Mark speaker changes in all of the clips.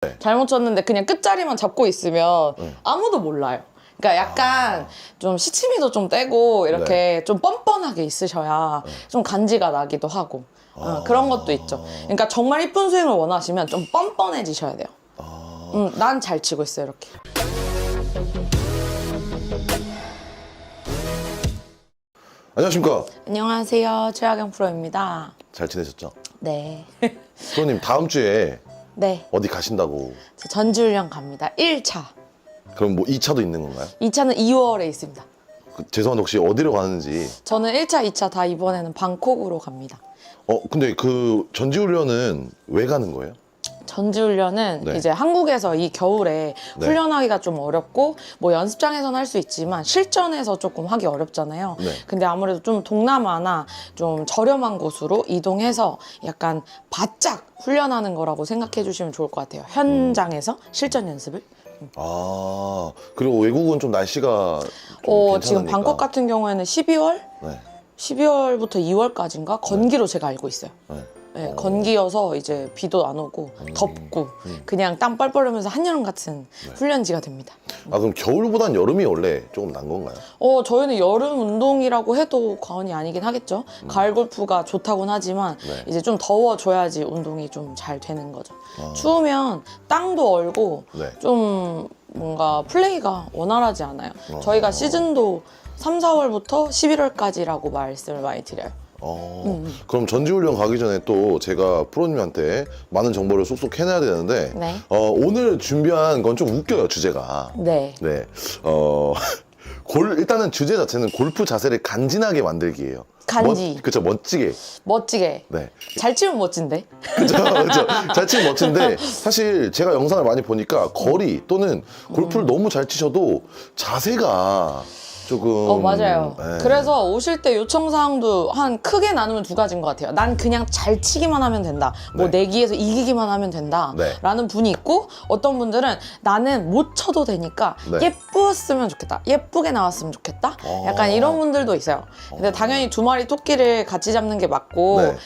Speaker 1: 네.
Speaker 2: 잘못 쳤는데 그냥 끝자리만 잡고 있으면
Speaker 1: 네.
Speaker 2: 아무도 몰라요. 그러니까 약간 좀 시치미도 좀 떼고 이렇게
Speaker 1: 네.
Speaker 2: 좀 뻔뻔하게 있으셔야 좀 간지가 나기도 하고 어,
Speaker 1: 아.
Speaker 2: 그런 것도 있죠. 그러니까 정말 이쁜 스윙을 원하시면 좀 뻔뻔해지셔야 돼요.
Speaker 1: 아,
Speaker 2: 음, 난 잘 치고 있어요 이렇게.
Speaker 1: 안녕하십니까.
Speaker 2: 안녕하세요 최하경 프로입니다.
Speaker 1: 잘 지내셨죠?
Speaker 2: 네.
Speaker 1: 프로님 다음 주에
Speaker 2: 네.
Speaker 1: 어디 가신다고?
Speaker 2: 저 전지훈련 갑니다. 1차.
Speaker 1: 그럼 뭐 2차도 있는 건가요?
Speaker 2: 2차는 2월에 있습니다.
Speaker 1: 그, 죄송한데 혹시 어디로 가는지.
Speaker 2: 저는 1차, 2차 다 이번에는 방콕으로 갑니다.
Speaker 1: 어 근데 그 전지훈련은 왜 가는 거예요?
Speaker 2: 전지훈련은
Speaker 1: 네.
Speaker 2: 이제 한국에서 이 겨울에
Speaker 1: 네.
Speaker 2: 훈련하기가 좀 어렵고 뭐 연습장에서는 할 수 있지만 실전에서 조금 하기 어렵잖아요.
Speaker 1: 네.
Speaker 2: 근데 아무래도 좀 동남아나 좀 저렴한 곳으로 이동해서 약간 바짝 훈련하는 거라고 생각해 주시면 좋을 것 같아요. 현장에서 실전 연습을.
Speaker 1: 아 그리고 외국은 좀 날씨가 좀
Speaker 2: 어,
Speaker 1: 괜찮으니까.
Speaker 2: 지금 방콕 같은 경우에는 12월?
Speaker 1: 네.
Speaker 2: 12월부터 2월까지인가 건기로 제가 알고 있어요.
Speaker 1: 네.
Speaker 2: 네, 건기여서 이제 비도 안 오고 덥고 그냥 땀 뻘뻘 흘면서 한여름 같은 훈련지가 됩니다.
Speaker 1: 아 그럼 겨울보단 여름이 원래 조금 난 건가요?
Speaker 2: 어, 저희는 여름 운동이라고 해도 과언이 아니긴 하겠죠. 가을 골프가 좋다곤 하지만
Speaker 1: 네.
Speaker 2: 이제 좀 더워줘야지 운동이 좀 잘 되는 거죠. 추우면 땅도 얼고
Speaker 1: 네.
Speaker 2: 좀 뭔가 플레이가 원활하지 않아요.
Speaker 1: 어.
Speaker 2: 저희가 시즌도 3, 4월부터 11월까지라고 말씀을 많이 드려요.
Speaker 1: 어,
Speaker 2: 음,
Speaker 1: 그럼 전지훈련 가기 전에 또 제가 프로님한테 많은 정보를 쏙쏙 해내야 되는데
Speaker 2: 네.
Speaker 1: 어, 오늘 준비한 건 좀 웃겨요 주제가
Speaker 2: 네.
Speaker 1: 네 어, 골 일단은 주제 자체는 골프 자세를 간지나게 만들기예요
Speaker 2: 간지.
Speaker 1: 멋, 그쵸 멋지게
Speaker 2: 멋지게.
Speaker 1: 네
Speaker 2: 잘 치면 멋진데.
Speaker 1: 그죠 그죠 잘 치면 멋진데 사실 제가 영상을 많이 보니까 거리 또는 골프를 너무 잘 치셔도 자세가 조금
Speaker 2: 어, 맞아요.
Speaker 1: 네.
Speaker 2: 그래서 오실 때 요청 사항도 한 크게 나누면 두 가지인 것 같아요. 난 그냥 잘 치기만 하면 된다. 뭐
Speaker 1: 네.
Speaker 2: 내기에서 이기기만 하면 된다.
Speaker 1: 네.
Speaker 2: 라는 분이 있고 어떤 분들은 나는 못 쳐도 되니까
Speaker 1: 네.
Speaker 2: 예뻤으면 좋겠다. 예쁘게 나왔으면 좋겠다.
Speaker 1: 어.
Speaker 2: 약간 이런 분들도 있어요. 근데 당연히 두 마리 토끼를 같이 잡는 게 맞고
Speaker 1: 네.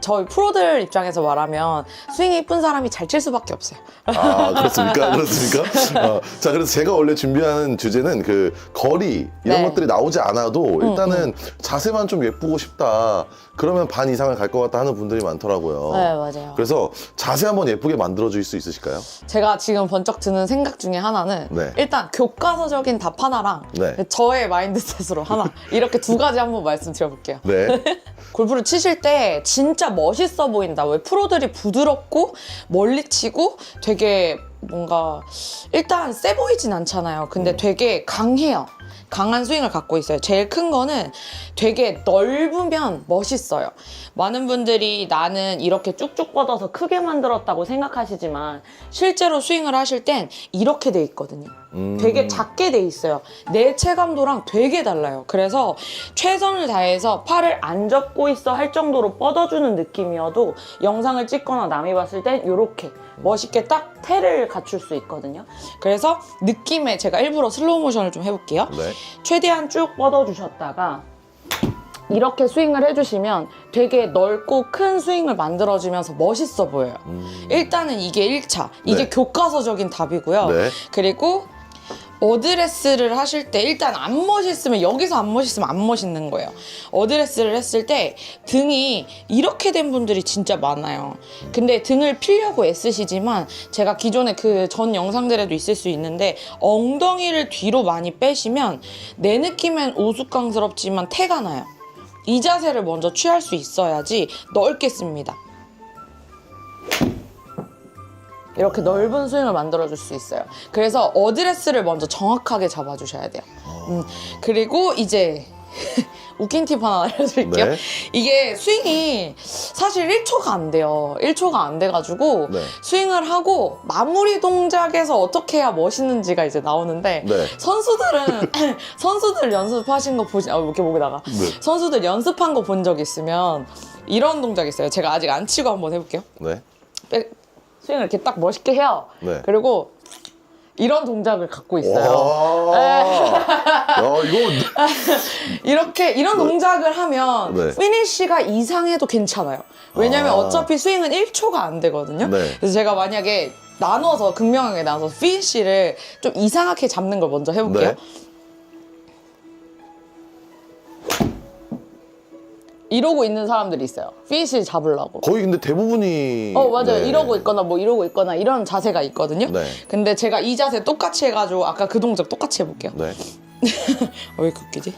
Speaker 2: 저희 프로들 입장에서 말하면 스윙이 이쁜 사람이 잘 칠 수밖에 없어요.
Speaker 1: 아 그렇습니까? 그렇습니까? 어, 자 그래서 제가 원래 준비하는 주제는 그 거리 이런
Speaker 2: 네.
Speaker 1: 것들이 나오지 않아도 일단은 자세만 좀 예쁘고 싶다 그러면 반 이상을 갈 것 같다 하는 분들이 많더라고요.
Speaker 2: 네, 맞아요.
Speaker 1: 그래서 자세 한번 예쁘게 만들어 줄수 있으실까요?
Speaker 2: 제가 지금 번쩍 드는 생각 중에 하나는
Speaker 1: 네.
Speaker 2: 일단 교과서적인 답 하나랑
Speaker 1: 네.
Speaker 2: 저의 마인드셋으로 하나 이렇게 두 가지 한번 말씀드려볼게요.
Speaker 1: 네.
Speaker 2: 골프를 치실 때 진짜 멋있어 보인다. 왜 프로들이 부드럽고 멀리 치고 되게 뭔가 일단 세 보이진 않잖아요.
Speaker 1: 음.
Speaker 2: 근데 되게 강해요. 강한 스윙을 갖고 있어요. 제일 큰 거는 되게 넓으면 멋있어요. 많은 분들이 나는 이렇게 쭉쭉 뻗어서 크게 만들었다고 생각하시지만 실제로 스윙을 하실 땐 이렇게 돼 있거든요.
Speaker 1: 음.
Speaker 2: 되게 작게 돼 있어요. 내 체감도랑 되게 달라요. 그래서 최선을 다해서 팔을 안 접고 있어 할 정도로 뻗어주는 느낌이어도 영상을 찍거나 남이 봤을 땐 이렇게 멋있게 딱 태를 갖출 수 있거든요. 그래서 느낌에 제가 일부러 슬로우 모션을 좀 해볼게요.
Speaker 1: 네.
Speaker 2: 최대한 쭉 뻗어주셨다가 이렇게 스윙을 해주시면 되게 넓고 큰 스윙을 만들어주면서 멋있어 보여요. 일단은 이게 1차. 이게
Speaker 1: 네.
Speaker 2: 교과서적인 답이고요.
Speaker 1: 네.
Speaker 2: 그리고 어드레스를 하실 때 일단 안 멋있으면 여기서 안 멋있으면 안 멋있는 거예요. 어드레스를 했을 때 등이 이렇게 된 분들이 진짜 많아요. 근데 등을 피려고 애쓰시지만 제가 기존에 그 전 영상들에도 있을 수 있는데 엉덩이를 뒤로 많이 빼시면 내 느낌엔 오죽강스럽지만 태가 나요. 이 자세를 먼저 취할 수 있어야지 넓게 씁니다. 이렇게 넓은 스윙을 만들어줄 수 있어요. 그래서 어드레스를 먼저 정확하게 잡아주셔야 돼요. 음, 그리고 이제 웃긴 팁 하나 알려드릴게요.
Speaker 1: 네.
Speaker 2: 이게 스윙이 사실 1초가 안 돼요. 1초가 안 돼가지고
Speaker 1: 네.
Speaker 2: 스윙을 하고 마무리 동작에서 어떻게 해야 멋있는지가 이제 나오는데
Speaker 1: 네.
Speaker 2: 선수들은 선수들 연습하신 거 보시 아, 이렇게 목에 나가.
Speaker 1: 네.
Speaker 2: 선수들 연습한 거 본 적 있으면 이런 동작 있어요. 제가 아직 안 치고 한번 해볼게요.
Speaker 1: 네.
Speaker 2: 백- 스윙을 이렇게 딱 멋있게 해요.
Speaker 1: 네.
Speaker 2: 그리고 이런 동작을 갖고 있어요.
Speaker 1: 와. 야 이거
Speaker 2: 이렇게 이런 동작을 하면
Speaker 1: 네.
Speaker 2: 피니쉬가 이상해도 괜찮아요. 왜냐면
Speaker 1: 아.
Speaker 2: 어차피 스윙은 1초가 안 되거든요.
Speaker 1: 네.
Speaker 2: 그래서 제가 만약에 나눠서 극명하게 나눠서 피니쉬를 좀 이상하게 잡는 걸 먼저 해볼게요.
Speaker 1: 네.
Speaker 2: 이러고 있는 사람들이 있어요. 피니쉬 잡으려고.
Speaker 1: 거의 근데 대부분이
Speaker 2: 어 맞아요.
Speaker 1: 네.
Speaker 2: 이러고 있거나 뭐 이러고 있거나 이런 자세가 있거든요.
Speaker 1: 네.
Speaker 2: 근데 제가 이 자세 똑같이 해가지고 아까 그 동작 똑같이 해볼게요.
Speaker 1: 네.
Speaker 2: 어, 왜 이렇게 웃기지?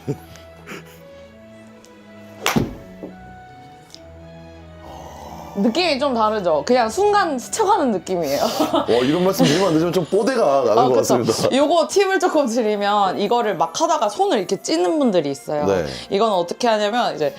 Speaker 2: 느낌이 좀 다르죠? 그냥 순간 스쳐가는 느낌이에요.
Speaker 1: 와 이런 말씀 드리면 안 되지만 좀 뽀대가 나는 것
Speaker 2: 그쵸.
Speaker 1: 같습니다.
Speaker 2: 요거 팁을 조금 드리면 이거를 막 하다가 손을 이렇게 찌는 분들이 있어요.
Speaker 1: 네.
Speaker 2: 이건 어떻게 하냐면 이제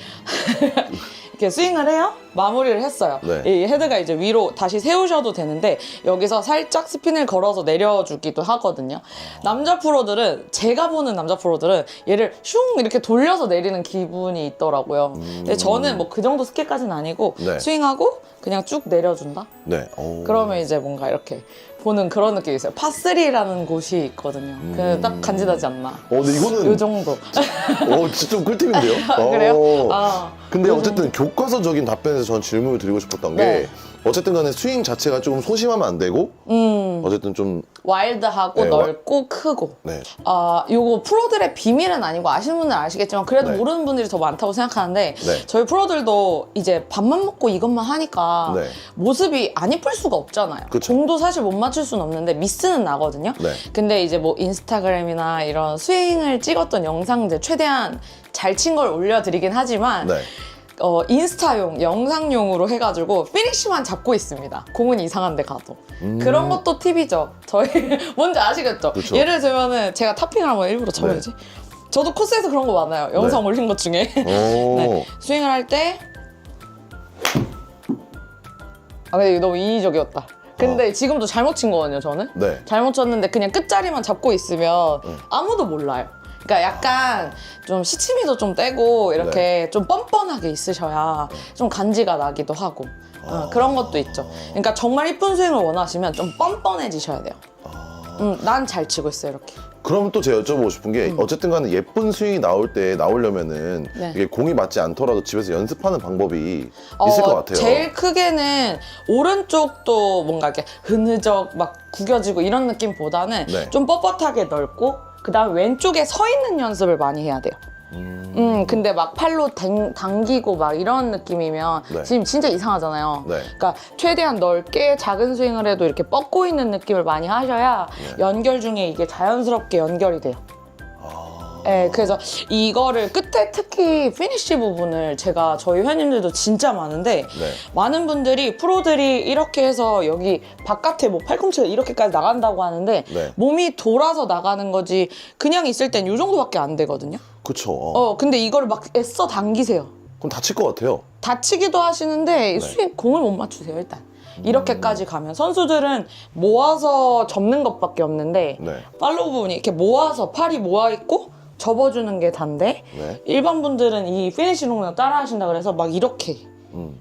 Speaker 2: 이렇게 스윙을 해요. 마무리를 했어요.
Speaker 1: 네.
Speaker 2: 이 헤드가 이제 위로 다시 세우셔도 되는데 여기서 살짝 스핀을 걸어서 내려주기도 하거든요. 남자 프로들은 제가 보는 남자 프로들은 얘를 슝 이렇게 돌려서 내리는 기분이 있더라고요. 근데 저는 뭐 그 정도 스킬까지는 아니고
Speaker 1: 네.
Speaker 2: 스윙하고 그냥 쭉 내려준다.
Speaker 1: 네. 오.
Speaker 2: 그러면 이제 뭔가 이렇게 보는 그런 느낌이 있어요. 파3라는 곳이 있거든요. 그딱 간지나지 않나.
Speaker 1: 어 근데 이거는
Speaker 2: 요 정도.
Speaker 1: 어 진짜 좀 꿀팁인데요.
Speaker 2: 그래요?
Speaker 1: 어.
Speaker 2: 아.
Speaker 1: 근데 어쨌든 교과서적인 답변에서 전 질문을 드리고 싶었던 게
Speaker 2: 네.
Speaker 1: 어쨌든 간에 스윙 자체가 조금 소심하면 안 되고
Speaker 2: 음,
Speaker 1: 어쨌든 좀
Speaker 2: 와일드하고
Speaker 1: 네, 와-
Speaker 2: 넓고 크고.
Speaker 1: 네.
Speaker 2: 아, 요거 프로들의 비밀은 아니고 아시는 분들은 아시겠지만 그래도
Speaker 1: 네.
Speaker 2: 모르는 분들이 더 많다고 생각하는데
Speaker 1: 네.
Speaker 2: 저희 프로들도 이제 밥만 먹고 이것만 하니까
Speaker 1: 네.
Speaker 2: 모습이 안 이쁠 수가 없잖아요.
Speaker 1: 그쵸.
Speaker 2: 공도 사실 못 맞출 수는 없는데 미스는 나거든요.
Speaker 1: 네.
Speaker 2: 근데 이제 뭐 인스타그램이나 이런 스윙을 찍었던 영상들 최대한 잘 친 걸 올려드리긴 하지만
Speaker 1: 네.
Speaker 2: 어, 인스타용, 영상용으로 해가지고 피니쉬만 잡고 있습니다. 공은 이상한 데 가도. 그런 것도 팁이죠. 저희 뭔지 아시겠죠?
Speaker 1: 음. 그쵸.
Speaker 2: 예를 들면은 제가 탑핑을 한번 일부러 쳐야지. 저도 코스에서 그런 거 많아요. 영상
Speaker 1: 네.
Speaker 2: 올린 것 중에.
Speaker 1: 오.
Speaker 2: 네. 스윙을 할 때. 아, 근데 이거 너무 인위적이었다. 근데 지금도 잘못 친 거거든요, 저는.
Speaker 1: 네.
Speaker 2: 잘못 쳤는데 그냥 끝자리만 잡고 있으면 아무도 몰라요. 그러니까 약간 좀 시치미도 좀 떼고 이렇게
Speaker 1: 네.
Speaker 2: 좀 뻔뻔하게 있으셔야 좀 간지가 나기도 하고
Speaker 1: 아.
Speaker 2: 어, 그런 것도 있죠. 그러니까 정말 이쁜 스윙을 원하시면 좀 뻔뻔해지셔야 돼요.
Speaker 1: 아.
Speaker 2: 음, 난 잘 치고 있어요 이렇게.
Speaker 1: 그럼 또 제가 여쭤보고 싶은 게 어쨌든 간에 예쁜 스윙이 나올 때 나오려면은
Speaker 2: 네.
Speaker 1: 이게 공이 맞지 않더라도 집에서 연습하는 방법이
Speaker 2: 어,
Speaker 1: 있을 것 같아요.
Speaker 2: 제일 크게는 오른쪽도 뭔가 이렇게 흐느적 막 구겨지고 이런 느낌보다는
Speaker 1: 네.
Speaker 2: 좀 뻣뻣하게 넓고 그 다음 에 왼쪽에 서 있는 연습을 많이 해야 돼요. 음, 근데 막 팔로 당, 당기고 막 이런 느낌이면
Speaker 1: 네.
Speaker 2: 지금 진짜 이상하잖아요.
Speaker 1: 네.
Speaker 2: 그러니까 최대한 넓게 작은 스윙을 해도 이렇게 뻗고 있는 느낌을 많이 하셔야
Speaker 1: 네.
Speaker 2: 연결 중에 이게 자연스럽게 연결이 돼요.
Speaker 1: 아.
Speaker 2: 네, 그래서 이거를 끝에 특히 피니쉬 부분을 제가 저희 회원님들도 진짜 많은데
Speaker 1: 네.
Speaker 2: 많은 분들이 프로들이 이렇게 해서 여기 바깥에 뭐 팔꿈치가 이렇게까지 나간다고 하는데
Speaker 1: 네.
Speaker 2: 몸이 돌아서 나가는 거지 그냥 있을 땐 이 정도밖에 안 되거든요.
Speaker 1: 그쵸.
Speaker 2: 어 근데 이거를 막 애써 당기세요.
Speaker 1: 그럼 다칠 것 같아요.
Speaker 2: 다치기도 하시는데 스윙 공을 못 맞추세요 일단. 이렇게까지 가면 선수들은 모아서 접는 것밖에 없는데
Speaker 1: 네.
Speaker 2: 팔로우 부분이 이렇게 모아서 팔이 모아 있고 접어주는 게 단데
Speaker 1: 네.
Speaker 2: 일반 분들은 이 피니시 롱을 따라 하신다 그래서 막 이렇게
Speaker 1: 음.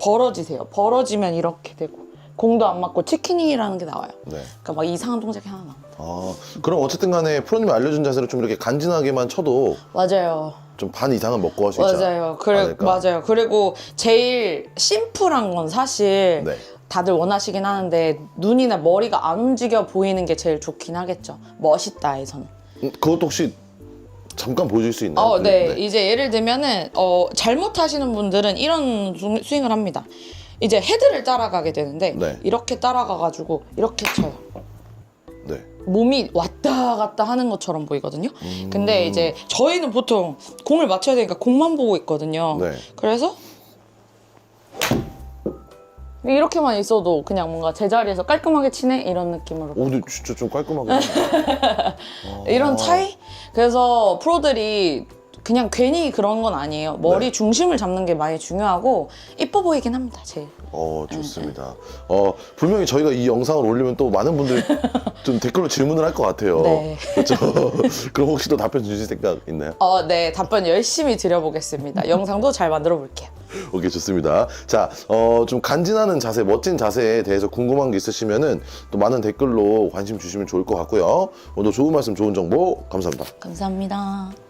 Speaker 2: 벌어지세요. 벌어지면 이렇게 되고 공도 안 맞고 치킨이라는 게 나와요.
Speaker 1: 네.
Speaker 2: 그러니까 막 이상한 동작이 하나 나와.
Speaker 1: 아, 그럼 어쨌든 간에 프로님이 알려준 자세로 좀 이렇게 간지나게만 쳐도
Speaker 2: 맞아요.
Speaker 1: 좀 반 이상은 먹고 할수 있지
Speaker 2: 맞아요. 그래
Speaker 1: 않을까?
Speaker 2: 맞아요. 그리고 제일 심플한 건 사실
Speaker 1: 네.
Speaker 2: 다들 원하시긴 하는데 눈이나 머리가 안 움직여 보이는 게 제일 좋긴 하겠죠. 멋있다에서는.
Speaker 1: 음, 그것도 혹시 잠깐 보여줄 수 있나요?
Speaker 2: 어, 네. 이제 예를 들면은 어, 잘못하시는 분들은 이런 중- 스윙을 합니다. 이제 헤드를 따라가게 되는데
Speaker 1: 네.
Speaker 2: 이렇게 따라가가지고 이렇게 쳐요.
Speaker 1: 네.
Speaker 2: 몸이 왔다 갔다 하는 것처럼 보이거든요.
Speaker 1: 음.
Speaker 2: 근데 이제 저희는 보통 공을 맞춰야 되니까 공만 보고 있거든요.
Speaker 1: 네.
Speaker 2: 그래서 이렇게만 있어도 그냥 뭔가 제자리에서 깔끔하게 치네 이런 느낌으로
Speaker 1: 오, 근데 진짜 좀 깔끔하게. 하네.
Speaker 2: 이런 차이? 그래서 프로들이 그냥 괜히 그런 건 아니에요. 머리
Speaker 1: 네.
Speaker 2: 중심을 잡는 게 많이 중요하고 이뻐 보이긴 합니다, 제일.
Speaker 1: 어, 좋습니다. 어, 분명히 저희가 이 영상을 올리면 또 많은 분들이 좀 댓글로 질문을 할 것 같아요.
Speaker 2: 네.
Speaker 1: 그렇죠. 그럼 혹시 또 답변 주실 생각 있나요?
Speaker 2: 어, 네, 답변 열심히 드려보겠습니다. 영상도 잘 만들어 볼게요.
Speaker 1: 오케이, 좋습니다. 자, 어, 좀 간지나는 자세, 멋진 자세에 대해서 궁금한 게 있으시면은 또 많은 댓글로 관심 주시면 좋을 것 같고요. 오늘 좋은 말씀, 좋은 정보 감사합니다.
Speaker 2: 감사합니다.